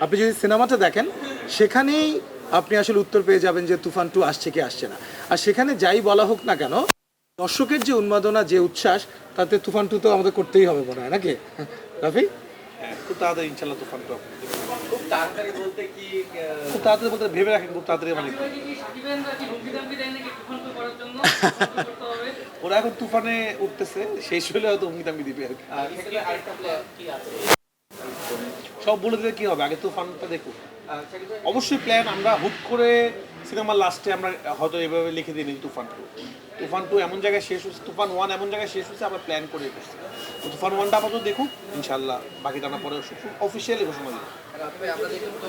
আপনি যদি সিনেমাটা দেখেন সেখানেই আপনি আসলে উত্তর পেয়ে যাবেন যে তুফান টু আসছে কি আসছে না। আর সেখানে যাই বলা হোক না কেন দর্শকের যে উন্মাদনা যে উচ্ছ্বাস তাতে তুফান টু তো আমাদের করতেই হবে মনে হয় নাকি? রাফি? হ্যাঁ, খুব তাড়াতাড়ি ইনশাল্লাহ তুফান টু খুব তাড়াতাড়ি বলতে কি খুব তাড়াতাড়ি বলতে ভেবে রাখেন খুব তাড়াতাড়ি মানে আপনারা কি সাকিবেনরা কি হুমকি দামকি দেয় নাকি তুফান তো করার জন্য? করতে হবে ওরা এখন তুফানে উঠতেছে শেষ হলে হয়তো অঙ্গিত আমি দিবে আর কি। সব বলে দিলে কি হবে? আগে তুফানটা দেখুন আহ, অবশ্যই প্ল্যান আমরা হুট করে সিনেমার লাস্টে আমরা হয়তো এভাবে লিখে দিই নি তুফান টু তুফান টু এমন জায়গায় শেষ হচ্ছে তুফান ওয়ান এমন জায়গায় শেষ হচ্ছে আমরা প্ল্যান করে এসেছি। তো তুফান ওয়ানটা আপাতত দেখুন ইনশাল্লাহ বাকিটা আমরা পরে অফিসিয়ালি ঘোষণা দিই তবে আমরা দেখলাম তো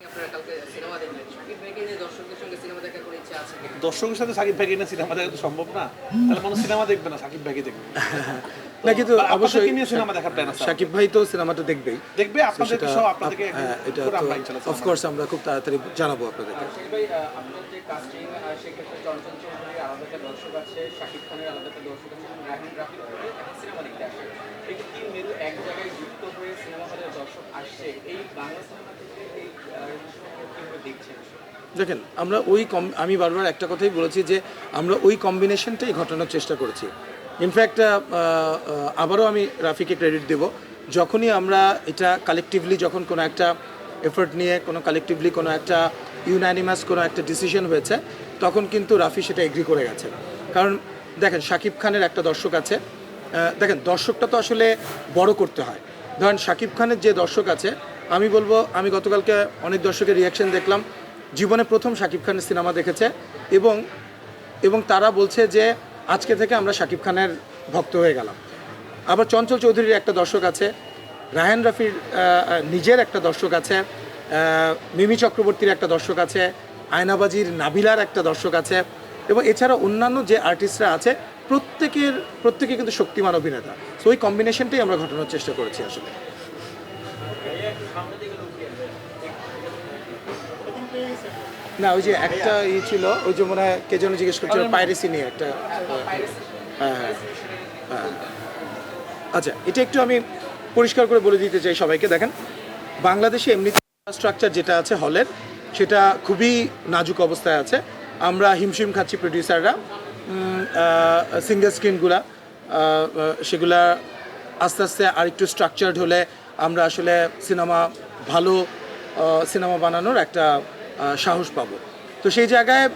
আপনারা কালকে সিনেমা দেখলেন শাকিব ভাইকে নিয়ে দর্শকদের সঙ্গে সিনেমা দেখার কোনো ইচ্ছা আছে কিনা? দর্শকের সাথে সাকিব ভাইকে না সিনেমা দেখা তো সম্ভব না? তাহলে মানুষ সিনেমা দেখবে না সাকিব ভাইকে দেখবে। না কিন্তু অবশ্যই নিয়ে সিনেমা দেখার প্ল্যান আছে? সাকিব ভাই তো সিনেমাটা দেখবেই। দেখবে আপনাদেরকে সেটা সব আপনাদেরকে হ্যাঁ এটা তো আমরা ইনশাল্লাহ অফকোর্স আমরা খুব তাড়াতাড়ি জানাব আপনাদেরকে শাকিব ভাই আহ, আপনার যে কাস্টিং সেক্ষেত্রে চঞ্চল চৌধুরীর আলাদা একটা দর্শক আছে শাকিব খানের আলাদা একটা দর্শক আছে রাহিন রাফি একটা সিনেমা দেখতে আসে। এই তিন মেরু এক জায়গায় যুক্ত হয়ে সিনেমা হলে দর্শক আসছে এই বাংলা সিনেমা থেকে এই দেখছেন? দেখেন, আমরা ওই কম আমি বারবার একটা কথাই বলেছি যে আমরা ওই কম্বিনেশনটাই ঘটানোর চেষ্টা করেছি। ইনফ্যাক্ট আবারও আমি রাফিকে ক্রেডিট দেব। যখনই আমরা এটা কালেকটিভলি যখন কোনো একটা এফোর্ট নিয়ে, কোনো কালেকটিভলি কোনো একটা ইউনানিমাস কোনো একটা ডিসিশন হয়েছে, তখন কিন্তু রাফি সেটা এগ্রি করে গেছে। কারণ দেখেন শাকিব খানের একটা দর্শক আছে। দেখেন, দর্শকটা তো আসলে বড় করতে হয়। ধরেন শাকিব খানের যে দর্শক আছে, আমি বলব, আমি গতকালকে অনেক দর্শকের রিয়াকশন দেখলাম। জীবনে প্রথম শাকিব খানের সিনেমা দেখেছে এবং এবং তারা বলছে যে আজকে থেকে আমরা শাকিব খানের ভক্ত হয়ে গেলাম। আবার চঞ্চল চৌধুরীর একটা দর্শক আছে, রায়হান রাফির নিজের একটা দর্শক আছে মিমি চক্রবর্তীর একটা দর্শক আছে, আয়নাবাজির নাবিলার একটা দর্শক আছে এবং এছাড়া অন্যান্য যে আর্টিস্টরা আছে, প্রত্যেকের, প্রত্যেকে কিন্তু শক্তিমান অভিনেতা। সো ওই কম্বিনেশনটাই আমরা ঘটানোর চেষ্টা করেছি আসলে। না ওই যে একটা ই ছিল ওই যে মনে হয় কে যেন জিজ্ঞেস করছিল পাইরেসি নিয়ে একটা হ্যাঁ হ্যাঁ হ্যাঁ। আচ্ছা এটা একটু আমি পরিষ্কার করে বলে দিতে চাই সবাইকে দেখেন বাংলাদেশে এমনি স্ট্রাকচার যেটা আছে হলের সেটা খুবই নাজুক অবস্থায় আছে। আমরা হিমশিম খাচ্ছি প্রডিউসাররা সিঙ্গেল স্ক্রিনগুলা সেগুলা আস্তে আস্তে আরেকটু স্ট্রাকচার্ড হলে আমরা আসলে সিনেমা ভালো সিনেমা বানানোর একটা সাহস পাবো। তো সেই জায়গায়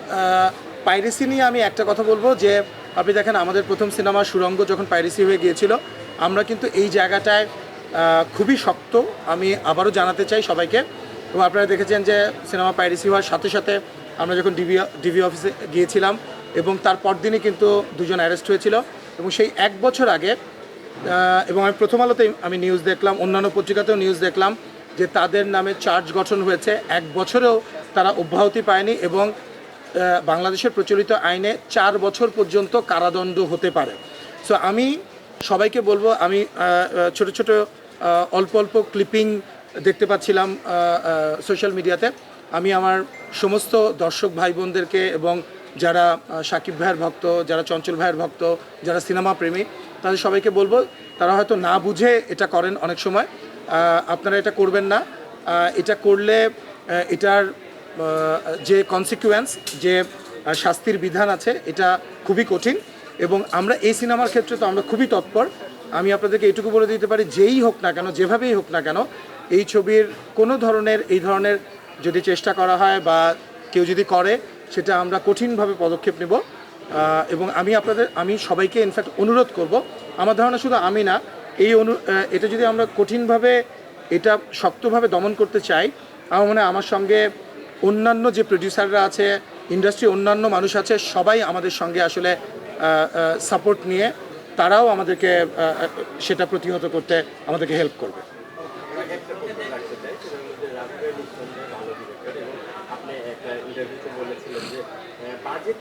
পাইরেসি নিয়ে আমি একটা কথা বলব যে, আপনি দেখেন আমাদের প্রথম সিনেমা সুরঙ্গ যখন পাইরেসি হয়ে গিয়েছিল, আমরা কিন্তু এই জায়গাটায় খুবই শক্ত। আমি আবারও জানাতে চাই সবাইকে। এবং আপনারা দেখেছেন যে, সিনেমা পাইরেসি হওয়ার সাথে সাথে আমরা যখন ডিবি ডিবি অফিসে গিয়েছিলাম এবং তার পরদিনই কিন্তু দুজন অ্যারেস্ট হয়েছিল। এবং সেই এক বছর আগে এবং আমি প্রথম আলোতেই আমি নিউজ দেখলাম, অন্যান্য পত্রিকাতেও নিউজ দেখলাম যে, তাদের নামে চার্জ গঠন হয়েছে। এক বছরেও তারা অব্যাহতি পায়নি এবং বাংলাদেশের প্রচলিত আইনে চার বছর পর্যন্ত কারাদণ্ড হতে পারে। সো আমি সবাইকে বলব, আমি ছোট ছোট অল্প অল্প ক্লিপিং দেখতে পাচ্ছিলাম সোশ্যাল মিডিয়াতে। আমি আমার সমস্ত দর্শক ভাই বোনদেরকে এবং যারা সাকিব ভাইয়ের ভক্ত, যারা চঞ্চল ভাইয়ের ভক্ত, যারা সিনেমা প্রেমী, তাদের সবাইকে বলব, তারা হয়তো না বুঝে এটা করেন অনেক সময়। আপনারা এটা করবেন না। এটা করলে এটার যে কনসিকুয়েন্স যে শাস্তির বিধান আছে, এটা খুবই কঠিন এবং আমরা এই সিনেমার ক্ষেত্রে তো আমরা খুবই তৎপর। আমি আপনাদেরকে এটুকু বলে দিতে পারি, যেই হোক না কেন, যেভাবেই হোক না কেন, এই ছবির কোনো ধরনের, এই ধরনের যদি চেষ্টা করা হয় বা কেউ যদি করে, সেটা আমরা কঠিনভাবে পদক্ষেপ নেব। এবং আমি আপনাদের, আমি সবাইকে ইনফ্যাক্ট অনুরোধ করব, আমার ধারণা শুধু আমি না, এই অনু এটা যদি আমরা কঠিনভাবে, এটা শক্তভাবে দমন করতে চাই, আমার মনে হয় আমার সঙ্গে অন্যান্য যে প্রডিউসাররা আছে ইন্ডাস্ট্রি অন্যান্য মানুষ আছে, সবাই আমাদের সঙ্গে আসলে সাপোর্ট নিয়ে তারাও আমাদেরকে সেটা প্রতিহত করতে আমাদেরকে হেল্প করবে।